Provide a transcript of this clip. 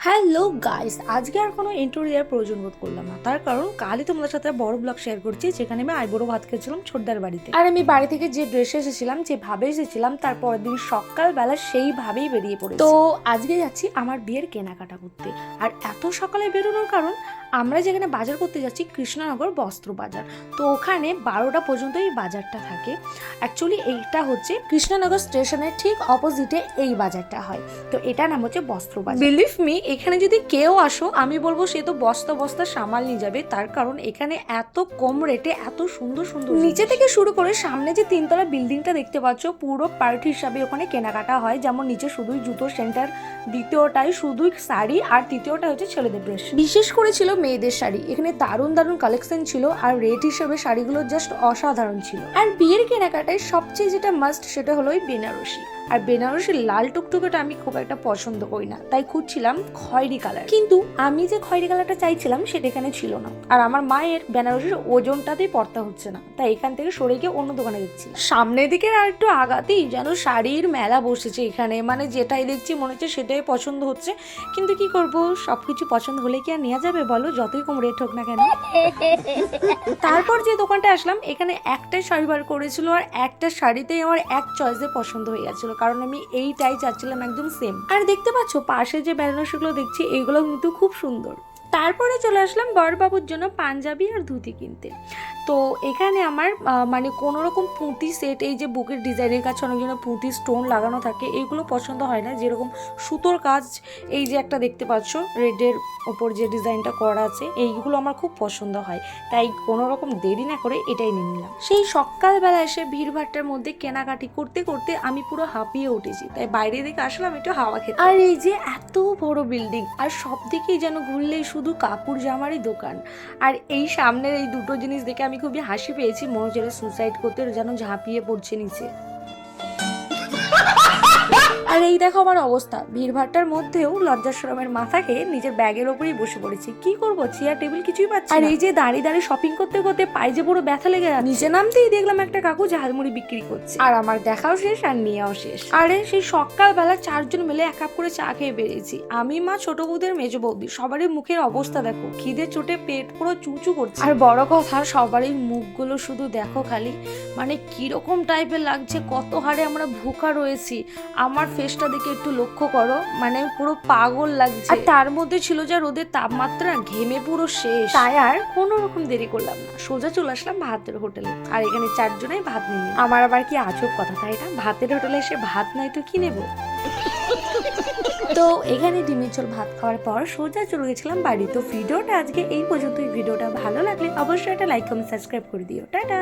Hello guys আজকে আর কোনো interview দেওয়ার প্রয়োজন বোধ করলাম না। তার কারণ কালই তোমাদের সাথে বড় ব্লগ শেয়ার করছি যেখানে আমি আইবুড়ো ভাত খেয়েছিলাম ছোটদার বাড়িতে। আর আমি বাড়ি থেকে যে ড্রেসে এসেছিলাম যেভাবে এসেছিলাম তার পরের দিন সকালবেলা সেইভাবেই বেরিয়ে পড়ে তো আজকে যাচ্ছি আমার বিয়ের কেনাকাটা করতে। আর এত সকালে বেরোনোর কারণ আমরা যেখানে বাজার করতে যাচ্ছি কৃষ্ণনগর বস্ত্র বাজার। তো ওখানে বারোটা পর্যন্ত এই বাজারটা থাকে। অ্যাকচুয়ালি এইটা হচ্ছে কৃষ্ণনগর স্টেশনের ঠিক অপোজিটে এই বাজারটা হয়। তো এটা নাম হচ্ছে বস্ত্র বাজার। বিলিভ মি এখানে যদি কেউ আসো, আমি বলব সে তো বস্তা বস্তা সামাল নিয়ে যাবে। তার কারণ এখানে এত কম রেটে এত সুন্দর সুন্দর নিচে থেকে শুরু করে সামনে যে তিনতলা বিল্ডিংটা দেখতে পাচ্ছ, পুরো পার্ট হিসাবে ওখানে কেনাকাটা হয়। যেমন নিচে শুধুই জুতোর সেন্টার দ্বিতীয়টাই শুধুই শাড়ি, আর তৃতীয়টা হচ্ছে ছেলেদের ড্রেস বিশেষ করে ছিল মেয়েদের শাড়ি। এখানে দারুণ দারুণ কালেকশন ছিল আর রেট হিসেবে শাড়িগুলো জাস্ট অসাধারণ ছিল। আর বিয়ের কেনাকাটায় সবচেয়ে যেটা মাস্ট সেটা হলো ওই বেনারসি। আর বেনারসি লাল টুকটুকেটা আমি খুব একটা পছন্দ করি না। তাই খুঁজছিলাম খয়েরি কালার। কিন্তু আমি যে খয়েরি কালারটা চাইছিলাম সেটা এখানে ছিল না। আর আমার মায়ের বেনারসির ওজনটাতেই পড়তে হচ্ছে না। তাই এখান থেকে সরে গিয়ে অন্য দোকানে দেখছি। সামনের দিকে আর একটু আগাতেই যেন শাড়ির মেলা বসেছে এখানে। মানে যেটাই দেখছি মনে হচ্ছে সেটাই পছন্দ হচ্ছে। কিন্তু কি করব? সব কিছু পছন্দ হলে কি আর নেওয়া যাবে বলো? যতই কম রেট হোক না কেন। তারপর যে দোকানটা আসলাম, এখানে একটাই শাড়ি বার করেছিল আর একটা শাড়িতেই আমার এক চয়েসে পছন্দ হয়ে গেছিল। কারণ আমি এইটাই চাচ্ছিলাম একদম সেম আর দেখতে পাচ্ছ, পাশে যে বেনারসিগুলো দেখছি, এগুলো কিন্তু খুব সুন্দর। তারপরে চলে আসলাম বরবাবুর জন্য পাঞ্জাবি আর ধুতি কিনতে। তো এখানে আমার মানে কোনো রকম পুঁতি সেট এই যে বুকের ডিজাইনের কাছে অনেক জন্য পুঁতি স্টোন লাগানো থাকে এইগুলো পছন্দ হয় না। যেরকম সুতোর কাজ, এই যে একটা দেখতে পাচ্ছ রেডের ওপর যে ডিজাইনটা করা আছে, এইগুলো আমার খুব পছন্দ হয়। তাই কোনো রকম দেরি না করে এটাই নিয়ে নিলাম। সেই সকালবেলা এসে ভিড়ভাট্টার মধ্যে কেনাকাটি করতে করতে আমি পুরো হাঁপিয়ে উঠেছি। তাই বাইরে থেকে আসলাম একটু হাওয়া খেতে। আর এই যে এত বড় বিল্ডিং আর সব দিকেই যেন ঘুরলেই শুধু কাপড় জামারই দোকান। আর এই সামনের এই দুটো জিনিস দেখে আমি খুবই হাসি পেয়েছি মনে হচ্ছে সুসাইড করতে যেন ঝাঁপিয়ে পড়ছে নিচে। আর এই দেখো আমার অবস্থা। ভিড়ভাট্টার মধ্যেও লজ্জাশরমের মাথাকে নিজের ব্যাগের ওপরেই বসে পড়েছি। কি করব? চেয়ার টেবিল কিছুই পাচ্ছি আর এই যে দাঁড়িয়ে দাঁড়িয়ে শপিং করতে করতে পায়ে যে পুরো ব্যথা লেগে যাচ্ছে। নিচে নামতেই দেখলাম একটা কাকু ঝালমুড়ি বিক্রি করছে। আর আমার দেখাও শেষ আর নেওয়াও শেষ। আরে সেই সকালবেলা চারজন মিলে এক কাপ করে চা খেয়ে বেরিয়েছি। আমি মা ছোট বৌদের মেজ বৌদি সবারই মুখের অবস্থা দেখো। খিদে চোটে পেট পুরো চুচু করছে। আর বড় কথা সবারই মুখগুলো শুধু দেখো খালি। মানে কীরকম টাইপের লাগছে কত হারে আমরা ভুখা রয়েছি। আমার ফেসটা দেখে একটু লক্ষ্য করো। মানে পুরো পাগল লাগছে। আর তার মধ্যে ছিল যা রোদের তাপমাত্রা ঘেমে পুরো শেষ। তাই আর কোনো রকম দেরি করলাম না। সোজা চলে আসলাম ভাতের হোটেলে। আর এখানে চারজনেই ভাত নিয়ে। আমার আবার কি আজব কথা তাই না? ভাতের হোটেলে এসে ভাত নাই তো কি নেব? তো এখানে ডিমের ঝোল ভাত খাওয়ার পর সোজা চলে গেছিলাম বাড়ি। তো ভিডিওটা আজকে এই পর্যন্তই। ভিডিওটা ভালো লাগলে অবশ্যই একটা লাইক কমেন্ট সাবস্ক্রাইব করে দিও। টাটা!